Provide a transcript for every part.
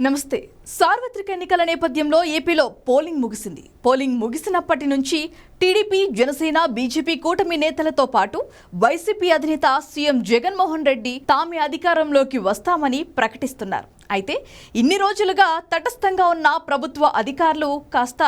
నమస్తే. సార్వత్రిక ఎన్నికల నేపథ్యంలో ఏపీలో పోలింగ్ ముగిసింది. పోలింగ్ ముగిసినప్పటి నుంచి టీడీపీ జనసేన బీజేపీ కూటమి నేతలతో పాటు వైసీపీ అధినేత సీఎం జగన్మోహన్ రెడ్డి తామే అధికారంలోకి వస్తామని ప్రకటిస్తున్నారు. అయితే ఇన్ని రోజులుగా తటస్థంగా ఉన్న ప్రభుత్వ అధికారులు కాస్త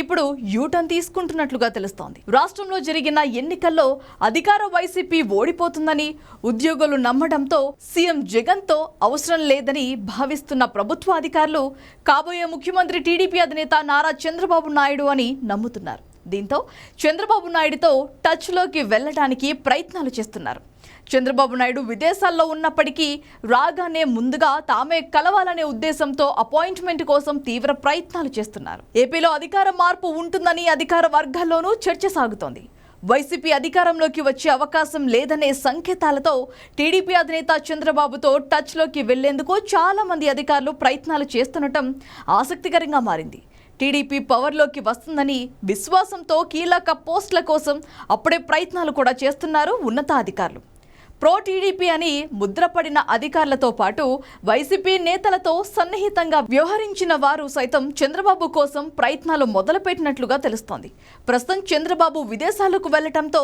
ఇప్పుడు యూటర్న్ తీసుకుంటున్నట్లుగా తెలుస్తోంది. రాష్ట్రంలో జరిగిన ఎన్నికల్లో అధికార వైసీపీ ఓడిపోతుందని ఉద్యోగులు నమ్మడంతో సీఎం జగన్తో అవసరం లేదని భావిస్తున్న ప్రభుత్వ అధికారులు కాబోయే ముఖ్యమంత్రి టీడీపీ అధినేత నారా చంద్రబాబు నాయుడు అని నమ్ముతున్నారు. దీంతో చంద్రబాబు నాయుడుతో టచ్లోకి వెళ్ళడానికి ప్రయత్నాలు చేస్తున్నారు. చంద్రబాబు నాయుడు విదేశాల్లో ఉన్నప్పటికీ రాగానే ముందుగా తామే కలవాలనే ఉద్దేశంతో అపాయింట్మెంట్ కోసం తీవ్ర ప్రయత్నాలు చేస్తున్నారు. ఏపీలో అధికార మార్పు ఉంటుందని అధికార వర్గాల్లోనూ చర్చ సాగుతోంది. వైసీపీ అధికారంలోకి వచ్చే అవకాశం లేదనే సంకేతాలతో టీడీపీ అధినేత చంద్రబాబుతో టచ్లోకి వెళ్ళేందుకు చాలామంది అధికారులు ప్రయత్నాలు చేస్తుండటం ఆసక్తికరంగా మారింది. టీడీపీ పవర్లోకి వస్తుందని విశ్వాసంతో కీలక పోస్టుల కోసం అప్పుడే ప్రయత్నాలు కూడా చేస్తున్నారు ఉన్నతాధికారులు. ప్రో టీడీపీ అని ముద్రపడిన అధికారులతో పాటు వైసీపీ నేతలతో సన్నిహితంగా వ్యవహరించిన వారు సైతం చంద్రబాబు కోసం ప్రయత్నాలు మొదలుపెట్టినట్లుగా తెలుస్తోంది. ప్రస్తుతం చంద్రబాబు విదేశాలకు వెళ్ళటంతో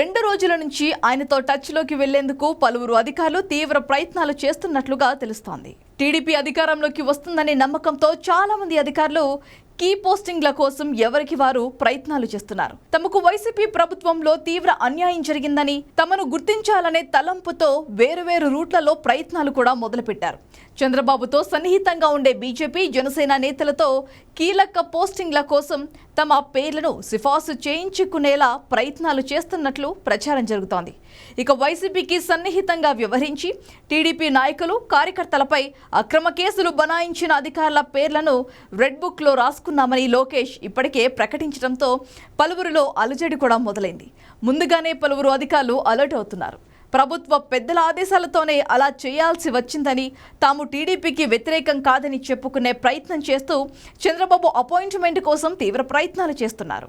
రెండు రోజుల నుంచి ఆయనతో టచ్లోకి వెళ్ళేందుకు పలువురు అధికారులు తీవ్ర ప్రయత్నాలు చేస్తున్నట్లుగా తెలుస్తోంది. టీడీపీ అధికారంలోకి వస్తుందనే నమ్మకంతో చాలామంది అధికారులు కీ పోస్టింగ్ల కోసం ఎవరికి వారు ప్రయత్నాలు చేస్తున్నారు? తమకు వైసీపీ ప్రభుత్వంలో తీవ్ర అన్యాయం జరిగిందని తమను గుర్తించాలనే తలంపుతో వేరువేరు రూట్లలో ప్రయత్నాలు కూడా మొదలుపెట్టారు. చంద్రబాబుతో సన్నిహితంగా ఉండే బీజేపీ జనసేన నేతలతో కీలక పోస్టింగ్ల కోసం తమ పేర్లను సిఫార్సు చేయించుకునేలా ప్రయత్నాలు చేస్తున్నట్లు ప్రచారం జరుగుతోంది. ఇక వైసీపీకి సన్నిహితంగా వ్యవహరించి టీడీపీ నాయకులు కార్యకర్తలపై అక్రమ కేసులు బనాయించిన అధికారుల పేర్లను రెడ్ బుక్లో రాసుకున్నామని లోకేష్ ఇప్పటికే ప్రకటించడంతో పలువురిలో అలజడి కూడా మొదలైంది. ముందుగానే పలువురు అధికారులు అలర్ట్ అవుతున్నారు. ప్రభుత్వ పెద్దల ఆదేశాలతోనే అలా చేయాల్సి వచ్చిందని తాము టీడీపీకి వ్యతిరేకం కాదని చెప్పుకునే ప్రయత్నం చేస్తూ చంద్రబాబు అపాయింట్మెంట్ కోసం తీవ్ర ప్రయత్నాలు చేస్తున్నారు.